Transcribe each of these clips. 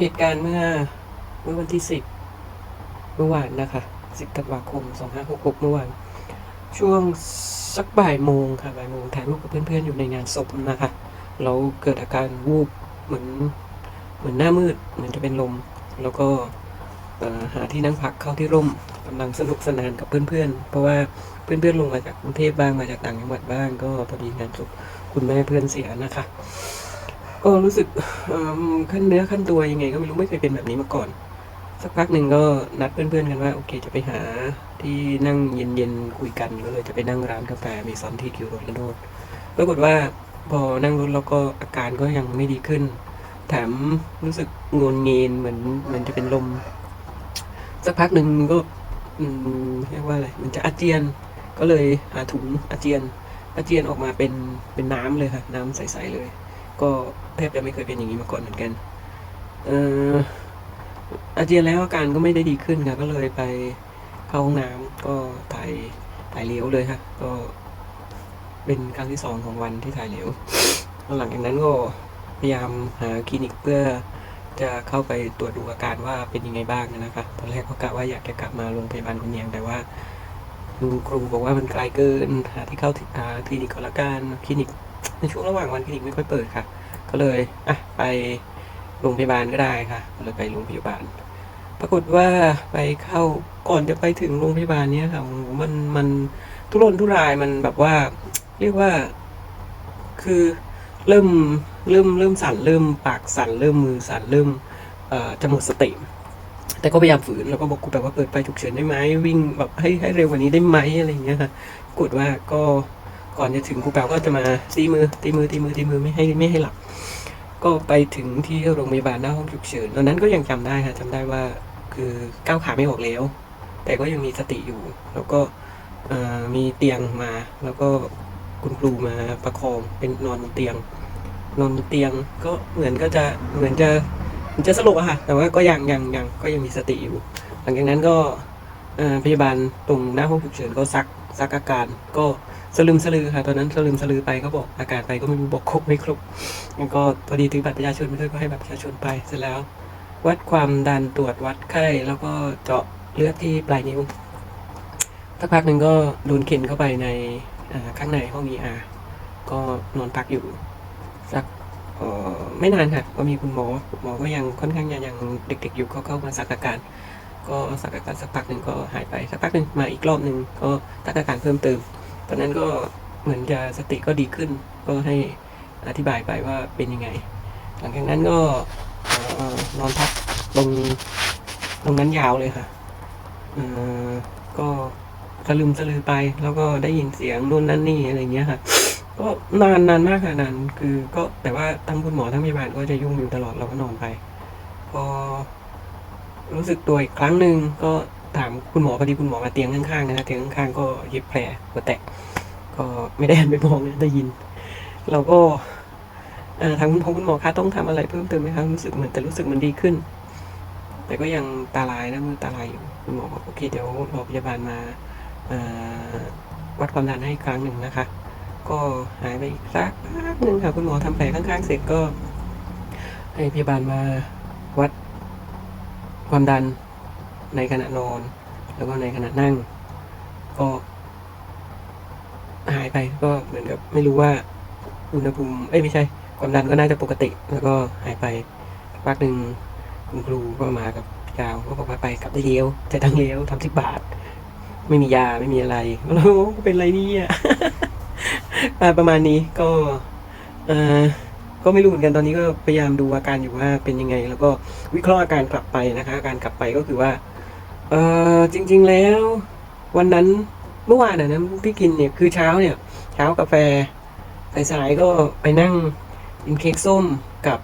เหตุการณ์เมื่อเมื่อวันที่สิบเมื่อวานนะคะสิบธันวาคมสองห้าหกหกเมื่อวานช่วงสักบ่ายโมงค่ะบ่ายโมงถ่ายรูปกับเพื่อนๆอยู่ในงานศพนะคะเราเกิดอาการวูบเหมือนเหมือนหน้ามืดเหมือนจะเป็นลม แล้วก็หาที่นั่งพักเข้าที่ร่มกำลังสนุกสนานกับเพื่อนๆ เพราะว่าเพื่อนๆลงมาจากกรุงเทพบ้างมาจากต่างจังหวัดบ้าง ก็พอดีงานศพคุณแม่เพื่อนเสียนะคะ ก็รู้สึกขั้นเนื้อขั้นตัวยังไง ก็ไม่รู้ไม่เคยเป็นแบบนี้มาก่อน สักพักหนึ่งก็นัดเพื่อนๆกันว่าโอเค จะไปหาที่นั่งเย็นๆคุยกันก็เลยจะไปนั่งร้านกาแฟมีซอนที่คิวโรดและโดปรากฏว่าพอนั่งรถแล้วก็อาการก็ยังไม่ดีขึ้น แถมรู้สึกงนเงีนเหมือนเหมือนจะเป็นลม สักพักหนึ่งก็เรียกว่าอะไรมันจะอาเจียน ก็เลยหาถุงอาเจียน อาเจียนออกมาเป็นเป็นน้ำเลยค่ะ น้ำใสๆเลย ก็แทบจะไม่เคยเป็นอย่างนี้มาก่อนเหมือนกัน เอ่ออาเจียนแล้วอาการก็ไม่ได้ดีขึ้นค่ะก็เลยไปเข้าห้องน้ำก็ถ่ายถ่ายเหลวเลยค่ะก็เป็นครั้งที่สองของวันที่ถ่ายเหลวแล้วหลังจากนั้นก็พยายามหาคลินิกเพื่อจะเข้าไปตรวจดูอาการว่าเป็นยังไงบ้างนะคะตอนแรกก็กะว่าอยากจะกลับมาโรงพยาบาลคุณเนียงแต่ว่าคุณครูบอกว่ามันไกลเกินหาที่เข้าหาคลินิกก่อนละกันคลินิก ในช่วงระหว่างวันคลินิกไม่ค่อยเปิดค่ะ ก็เลยอะไปโรงพยาบาลก็ได้ค่ะ ก็เลยไปโรงพยาบาล ปรากฏว่าไปเข้าก่อนจะไปถึงโรงพยาบาลเนี้ยค่ะมันมันทุรนทุรายมันแบบว่า เรียกว่า คือเริ่มเริ่มเริ่มสั่นเริ่มปากสั่นเริ่มมือสั่นเริ่มจะหมดสติแต่ก็พยายามฝืนแล้วก็บอกกูแบบว่าเปิดไฟฉุกเฉินได้ไหมวิ่งแบบให้ให้เร็วกว่านี้ได้ไหมอะไรอย่างเงี้ยค่ะกฏว่าก็ ก่อนจะถึงครูแปวก็จะมาตีมือตีมือตีมือตีมือไม่ให้ไม่ให้หลับ ก็ไปถึงที่โรงพยาบาลหน้าห้องฉุกเฉินตอนนั้นก็ยังจำได้ค่ะจำได้ว่าคือก้าวขาไม่ออกแล้ว แต่ก็ยังมีสติอยู่ แล้วก็มีเตียงมา แล้วก็คุณครูมาประคองเป็นนอนบนเตียง นอนบนเตียงก็เหมือนก็จะเหมือนจะมือนจะสลบอะค่ะ แต่ว่าก็ยังยังยังก็ยังมีสติอยู่ หลังจากนั้นก็พยาบาลตรงหน้าห้องฉุกเฉินก็ซัก ซักอาการก็สลืมสลือค่ะตอนนั้นสลืมสลือไปก็บอกอาการไปก็ไม่รู้บอกครบไม่ครบแล้วก็พอดีถือบัตรประชาชนไปด้วยก็ให้บัตรประชาชนไปเสร็จแล้ว วัดความดันตรวจวัดไข้แล้วก็เจาะเลือดที่ปลายนิ้วสักพักหนึ่งก็โดนเข็นเข้าไปในข้างในห้อง ER ก็นอนพักอยู่สักไม่นานค่ะก็มีคุณหมอหมอก็ยังค่อนข้างยังยังเด็กๆอยู่ก็เข้ามาสักอาการ ก็สักอาการสักพักหนึ่งก็หายไปสักพักหนึ่งมาอีกรอบหนึ่งก็สักอาการเพิ่มเติม ตอนนั้นก็เหมือนจะสติก็ดีขึ้น ก็ให้อธิบายไปว่าเป็นยังไง หลังจากนั้นก็นอนพักตรงตรงนั้นยาวเลยค่ะก็สลืมสลือไป แล้วก็ได้ยินเสียงนู่นนั่นนี่อะไรเงี้ยค่ะ ก็นานนานมากค่ะนานคือก็แต่ว่าทั้งคุณหมอทั้งพยาบาลก็จะยุ่งอยู่ตลอดเราก็นอนไป พอ รู้สึกตัวอีกครั้งหนึ่งก็ถามคุณหมอพอดีคุณหมอมาเตียงข้างๆนะเตียงข้างๆก็เย็บแผลหัวแตกก็ไม่ได้หันไปมองนะได้ยิน เราก็ทางคุณพ่อคุณหมอคะต้องทำอะไรเพิ่มเติมไหมคะรู้สึกเหมือนแต่รู้สึกมันดีขึ้น แต่ก็ยังตาลายนะมือตาลายอยู่คุณหมอบอกโอเคเดี๋ยวรอพยาบาลมาวัดความดันให้ครั้งหนึ่งนะคะ ก็หายไปอีกสักพักหนึ่งค่ะคุณหมอทำแผลข้างๆ เสร็จก็ให้พยาบาลมาวัด ความดันในขณะนอน แล้วก็ในขณะนั่ง ก็หายไปก็เหมือนกับไม่รู้ว่าอุณหภูมิเอ้ยไม่ใช่ ความดันก็น่าจะปกติ แล้วก็หายไปสักพักหนึ่งคุณครูก็มากับพี่ดาวก็บอกว่าไปกลับได้เลี้ยวแต่ทั้งเลี้ยวทำสิบบาท ไม่มียาไม่มีอะไรแล้วเป็นไรเนี่ยอ่าประมาณนี้ก็เออ ก็ไม่รู้เหมือนกันตอนนี้ก็พยายามดูอาการอยู่ว่าเป็นยังไง แล้วก็วิเคราะห์อาการกลับไปนะคะอาการกลับไปก็คือว่าเออจริง ๆแล้ว วันนั้นเมื่อวานน่ะนะที่กินเนี่ยคือเช้าเนี่ยเช้ากาแฟสายๆก็ไปนั่งกินเค้กส้มกับ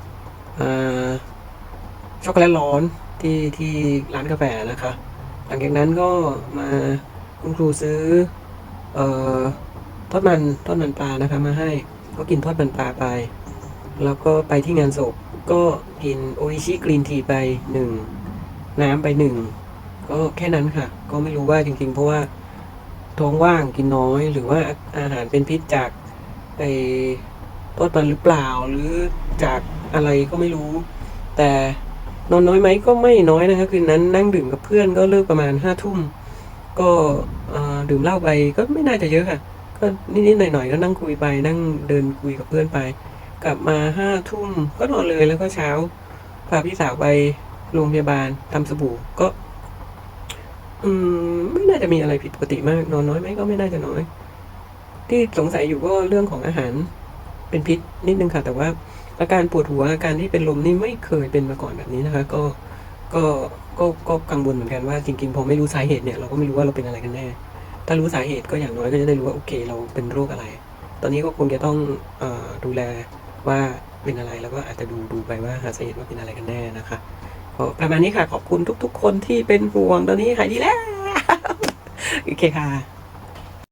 ช็อกโกแลตร้อนที่ที่ร้านกาแฟนะคะ หลังจากนั้นก็มาคุณครูซื้อเอ่อทอดมันทอดมันปลานะคะมาให้ก็กินทอดมันปลาไป แล้วก็ไปที่งานศพก็กินโออิชิกรีนทีไปหนึ่งน้ำไปหนึ่งก็แค่นั้นค่ะ ก็ไม่รู้ว่าจริงๆ เพราะว่าท้องว่างกินน้อย หรือว่าอาหารเป็นพิษจากไอ้ทอดมันหรือเปล่าหรือจากอะไรก็ไม่รู้ แต่นอนน้อยไหมก็ไม่น้อยนะคะคืนนั้นนั่งดื่มกับเพื่อนก็เลิกประมาณห้าทุ่มก็ดื่มเหล้าไปก็ไม่น่าจะเยอะค่ะ ก็นิดๆหน่อยๆก็นั่งคุยไปนั่งเดินคุยกับเพื่อนไป กลับมาห้าทุ่มก็นอนเลยแล้วก็เช้าพาพี่สาวไปโรงพยาบาลทำสบู่ก็ อืม ไม่น่าจะมีอะไรผิดปกติมาก นอนน้อยไหมก็ไม่น่าจะน้อย ที่สงสัยอยู่ก็เรื่องของอาหารเป็นพิษนิดนึงค่ะ แต่ว่าอาการปวดหัวอาการที่เป็นลมนี่ไม่เคยเป็นมาก่อนแบบนี้นะคะ ก็ก็ก็ก็กังวลเหมือนกันว่าจริงๆพอไม่รู้สาเหตุเนี่ยเราก็ไม่รู้ว่าเราเป็นอะไรกันแน่ถ้ารู้สาเหตุก็อย่างน้อยก็จะได้รู้ว่าโอเค เราเป็นโรคอะไร ตอนนี้ก็คงจะต้องอดูแล ว่าเป็นอะไรแล้วก็อาจจะดูดูไปว่าหาสาเหตุว่าเป็นอะไรกันแน่นะคะประมาณนี้ค่ะขอบคุณทุก ๆ คนที่เป็นห่วงตอนนี้หายดีแล้ว โอเคค่ะ